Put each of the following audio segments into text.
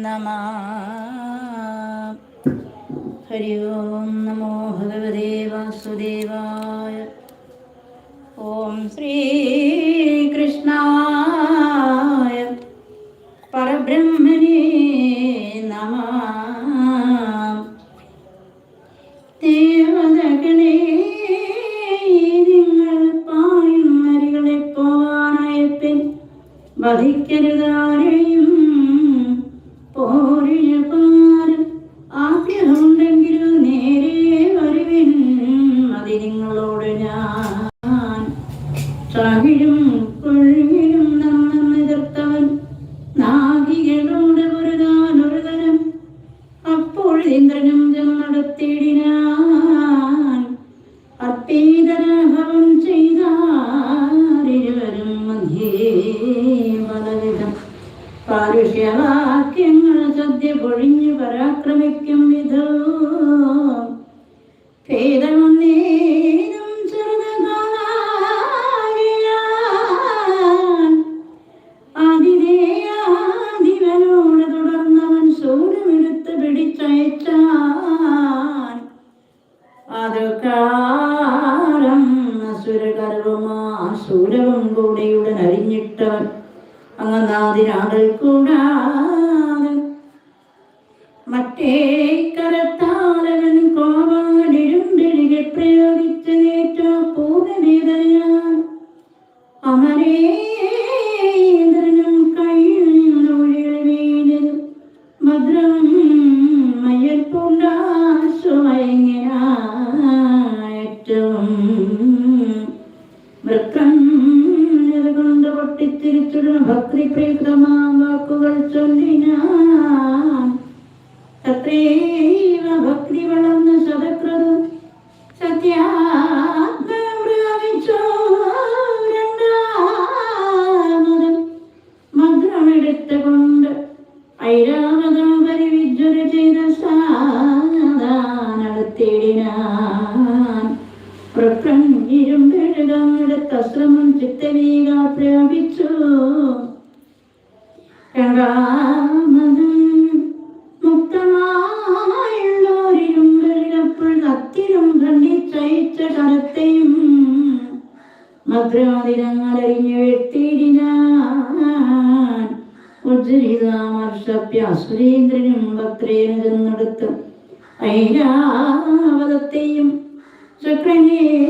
നമ ഹരി ഓം നമോ ഭഗവതേ വാസുദേവായ. ഓം ശ്രീകൃഷ്ണായ പൊഴിഞ്ഞു പരാക്രമിക്കും വിധം ഭേദമൊന്നേനും ചെറുതാകിയാൻ ആദിദേയാദിവനോട് തുടർന്നവൻ സൂര്യമെടുത്ത് പിടിച്ചയച്ചാൻ അത് കാലം അസുരകർവമാ സൂരവും കൂടെയുടൻ അരിഞ്ഞിട്ടവൻ അങ്ങനാതിനാകൾ കൂടാതെ അമരേന്ദ്രനും പ്രാപിച്ചു രണ്ടാമതും മുക്തമായുള്ളോരിരുമ്പെഴുകപ്പോൾ കത്തിലും ഖണ്ഡിച്ചയച്ച കരത്തെയും മദ്രാതിരങ്ങളറിഞ്ഞു വെട്ടിയിടിനാൻ ഉജ്ജരിതാമർഷപ്യാസുരേന്ദ്രനും ഭദ്രേന ചെന്നെടുത്ത് ഐരാവതത്തെയും ശുക്രനെയും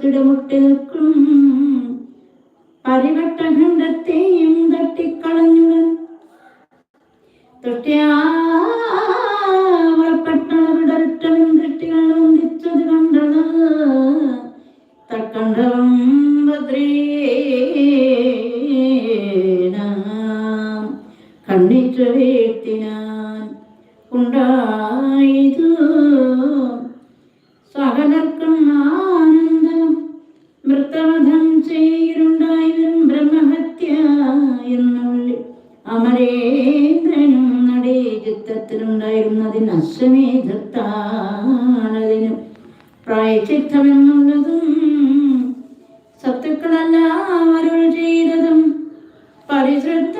നിൽക്കും പരിവട്ടഖണ്ഡത്തെയും തട്ടിക്കളഞ്ഞു തൊട്ടിയാവളപ്പെട്ടവടറ്റവും ദൃഷ്ടികളും ഒന്നിച്ചത് കണ്ടത് തക്കണ്ടവം ഭദ്രേന കണ്ണിറ്റ വീഴ്ത്തിനാൻ ഉണ്ടായതു സകലർക്കും മൃതവധം ചെയ്തിരുണ്ടായതും ബ്രഹ്മഹത്യ എന്നുള്ളിൽ അമരേന്ദ്രനും നടേ ചിത്തത്തിലുണ്ടായിരുന്നതിന് അശ്വമേധത്താണതിനും പ്രായച്ചിത്തമെന്നുള്ളതും സത്തുക്കളെല്ലാം അരുൾ ചെയ്തതും പരിശ്രദ്ധ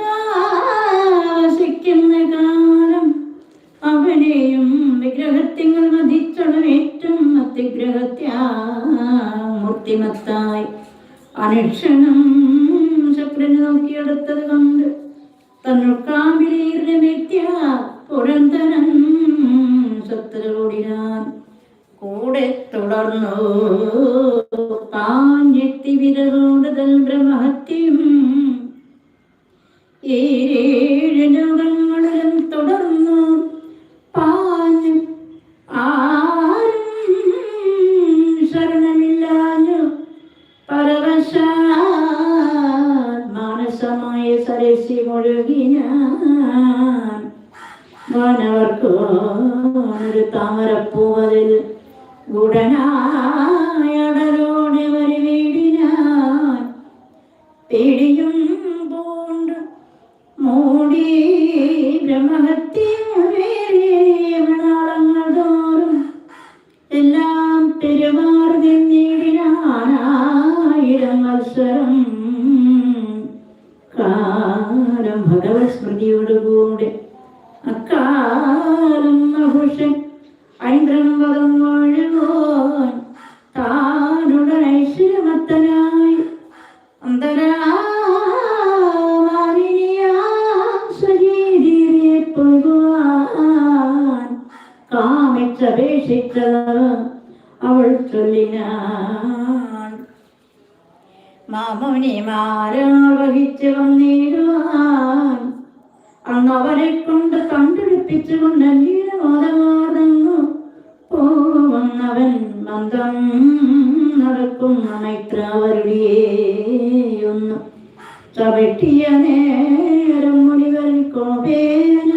അനുക്ഷണം ശക്രന് നോക്കിയെടുത്തത് കണ്ട് തന്നുൾക്കാമ്പിലേറിയ വ്യക്തിയ പുരന്തരൻ സത്തരോടിനാൻ കൂടെ തുടർന്നു മനസാൽ സരസി മുഴുകിനാൻ ഒരു താമരപ്പൂവതിൽ ഉടനായടലു കാമിച്ചപേക്ഷിച്ചത് അവൾ ചൊല്ലിനാൻ അന്ന് അവരെ കൊണ്ട് കണ്ടുപിടിപ്പിച്ചുകൊണ്ട് നീലമോദമാർന്നു പോവന്നവൻ മന്ദം നടക്കുന്ന മൈത്രാവരുടെയൊന്നു ചവിട്ടിയ നേരം മുടികൾ കോപേന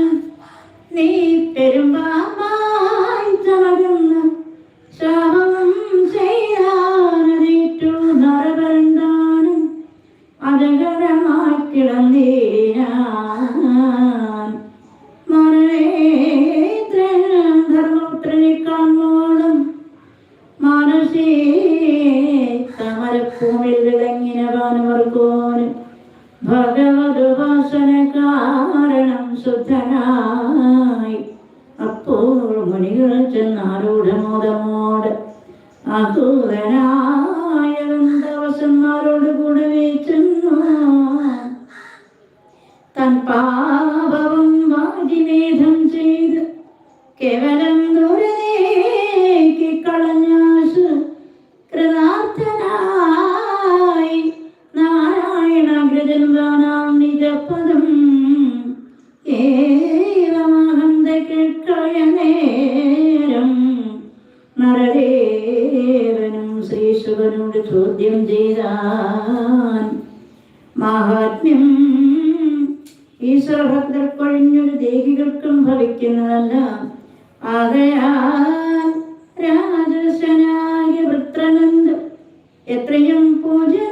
അഹൂരനായ ദിവസന്മാരോട് കൂടെ വീച്ചുന്നു തൻ പാപവും വാജിമേധം ചെയ്ത് കേവലം എത്രയും പൂജനീയം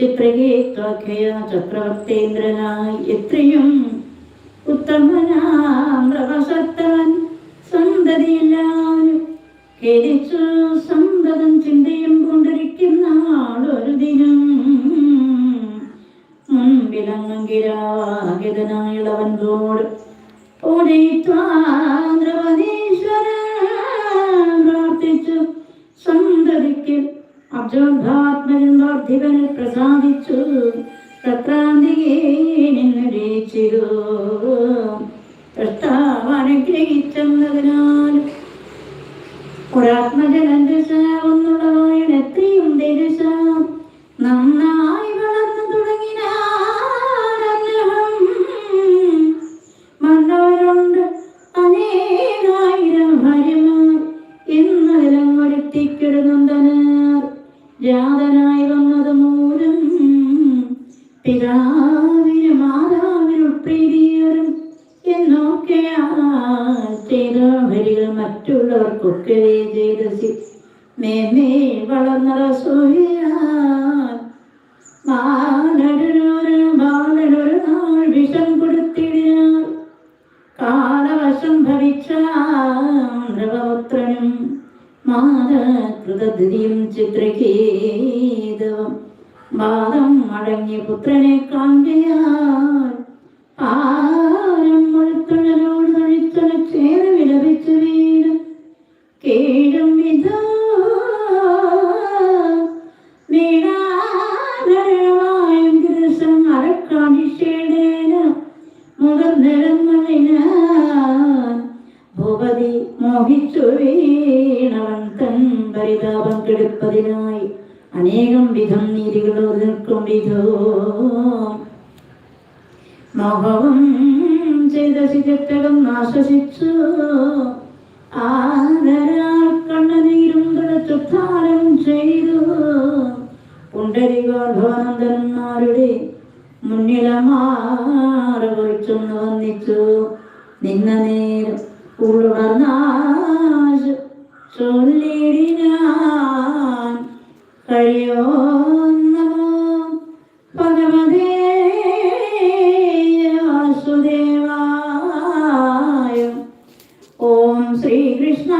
ചിത്രഗീത്വാഖ്യ ചക്രവർത്തേന്ദ്രനായി എത്രയും ഉത്തമനാം പ്രവസത്തവൻ സന്തതിയെല്ലാവരും ഖേദിച്ചു സന്തതം ചിന്തയും കൊണ്ടിരിക്കുന്ന ആളൊരു ദിനം മുൻപിലങ്ങിരാഗതനായുള്ളവൻപോട് പ്രാർത്ഥിച്ചു അബ്ജോദ്ധാത്മജൻ വർദ്ധിവനെ പ്രസാദിച്ചു. തത്രാന്തികേ നിന്നു രചിച്ചു കർത്താവ് പിതാവിന് മാതാവിനും പ്രീതിയറും എന്നൊക്കെയാൽ ചെയ്ത വരികൾ മറ്റുള്ളവർക്കൊക്കെ ചെയ്തസി മേമേ വളർന്ന റസൂയാൻ ബാലനൊരു ബാലനൊരു നാൾ വിഷം കൊടുത്തിടിനാൽ കാലവശം ഭവിച്ച നൃപപുത്രനും മാതൃതദ്ധിയും ചിത്രകേതവം. വാദം അടങ്ങിയ പുത്രനെ കാണ്ടിയാൽ ആരം മുഴുത്തുഴലോട് തൊഴിത്തുണ കേടും നിഴങ്ങളിനാൻ ഭൂപതി മോഹിച്ചു വീണവൻ തൻ പരിതാപം കെടുപ്പതിനായി അനേകം വിധം നീതികൾ നിൽക്കും വിധോ. മോഹവും ചെയ്ത ശിജറ്റകം നാശിച്ചു കണ്ണനീരും തുടച്ചുദ്ധാരം ചെയ്തു. പുണ്ടരികോധവാനന്ദന്മാരുടെ മുന്നിലമാറ കുറിച്ചൊന്ന് വന്നിച്ചു. നിന്ന നേരം ഉള്ളുണർന്നാശ ചൊല്ലിടി ഞാൻ കഴിയോ നമോ ഭഗവതേ വാസുദേവായ ഓം ശ്രീകൃഷ്ണ